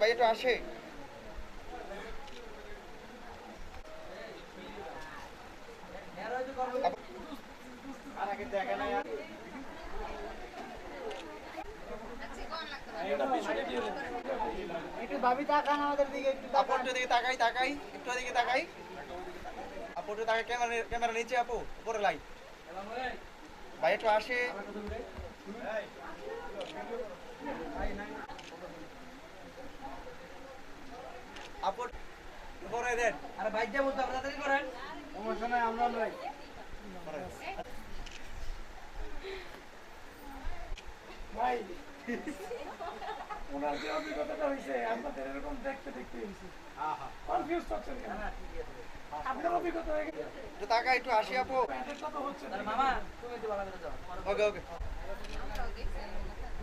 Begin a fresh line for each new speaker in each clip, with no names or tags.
ভাই একটু আসে।
একটু ভাবি তাকান আমাদের দিকে একটু
তাকাই তাকাই একটু তাকাই। আপু একটু তাকাই ক্যামেরা ক্যামেরা নিচে আপু উপরে লাই। ভাই একটু আসে। আপু উপরে দেন।
আরে ভাই যাব তো আপনারা তাড়াতাড়ি করেন। সমস্যা নাই। আমরা লই
ভাই ওনার যে অভিজ্ঞতাটা হয়েছে আপনাদের এরকম দেখতে দেখতে হয়েছে। কনফিউজ থাকছেন কেন? আপনার অভিজ্ঞতা হয়ে গেছে?
একটু তাকাই একটু আসি আপু।
তো হচ্ছে না।
মামা তুমি একটু ভালো যাও।
ওকে ওকে।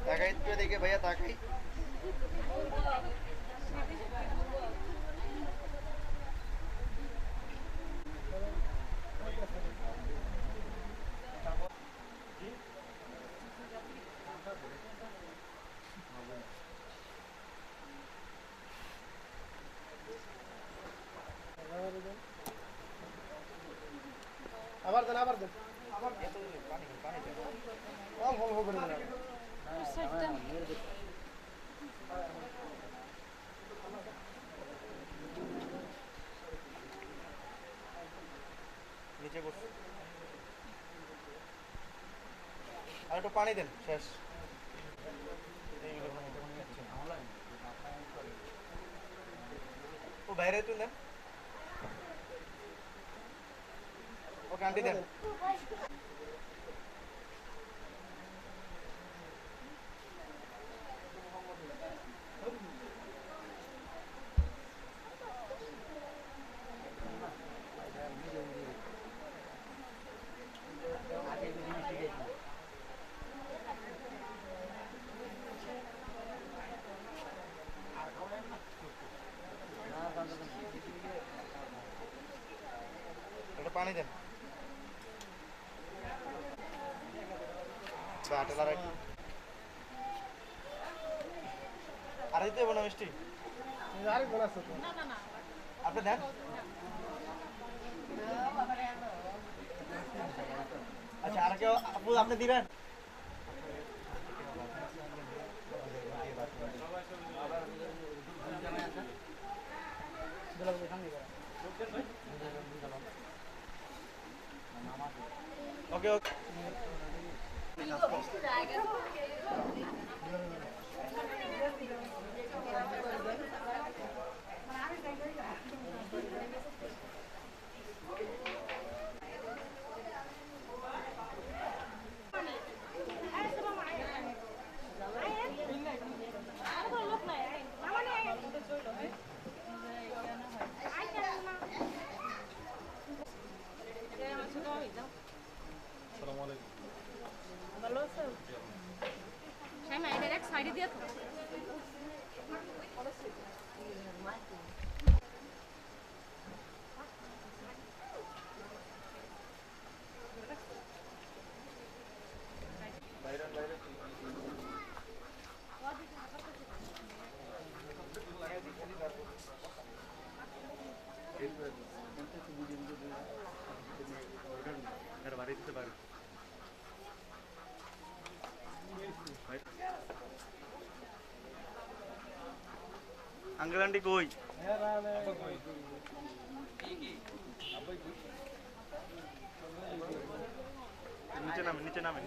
তাকাই একটু এদিকে ভাইয়া তাকাই।
আবার দেন আবার দেন অল্প অল্প করে দেন
নিচে বসে আর একটু পানি দেন শেষ ও বাইরে তুই দেন ওকে আন্টি দেন একটু পানি দেন আর দিতে না মিষ্টি। আপনি দেন। আচ্ছা আর কেউ আপু আপনি দিবেন?
Okay okay. Thank you.
Uncle aunty কই? নিচে নামেন নিচে নামেন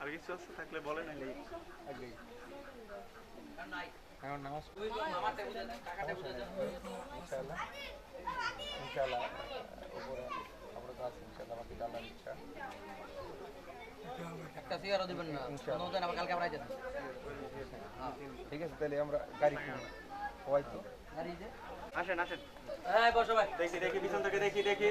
আর কিছু আছে থাকলে বলেন
উপরে আমরা বাকি আল্লাহর ইচ্ছা।
একটা সিগারও দিবেন না নতুন আবার কালকে আবার আইতেছেন
ঠিক আছে তাহলে আমরা গাড়ি কিনি সবাই তো?
গাড়ি যে।
আসেন আসেন।
এই বসো ভাই।
দেখি দেখি পিছন থেকে দেখি দেখি।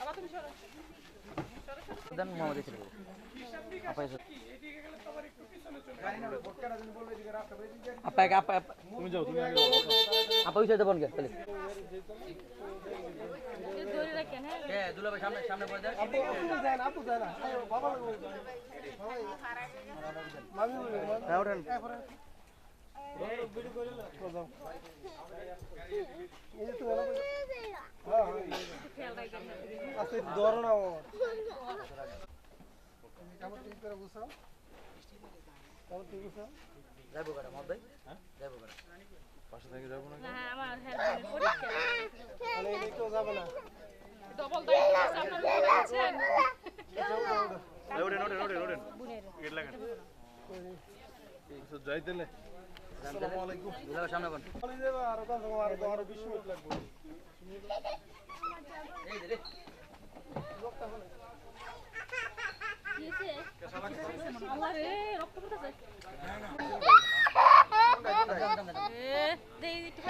আবার তুমি সরো
কি এদিকে গেলে তোমার একটু পিছনে চলে
গাড়ি না ভোটকাটা যদি বলবে এদিকে রাস্তা পারি
ধরো
না
না হ্যাঁ? আমার হ্যাঁ পরীক্ষা।
ডবল দায়িত্ব আছে আপনার উপরে আছেন
এই ওঠেন ওঠেন ওঠেন ওঠেন। গেট লাগান।
আরও বিশ মিনিট লাগবে।
কি হয়েছে আল্লাহ রে রক্ত পড়তেছে এ দেই একটু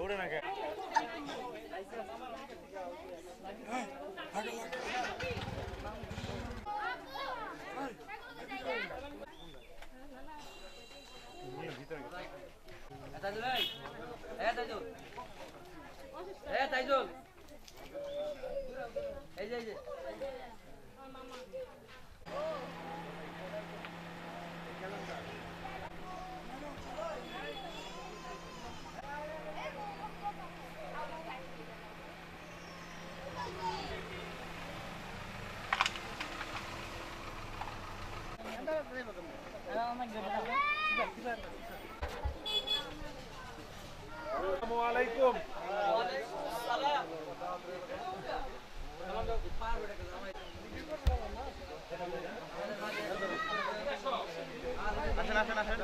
ওঠেন আগে
আসসালামু আলাইকুম
আসেন আসেন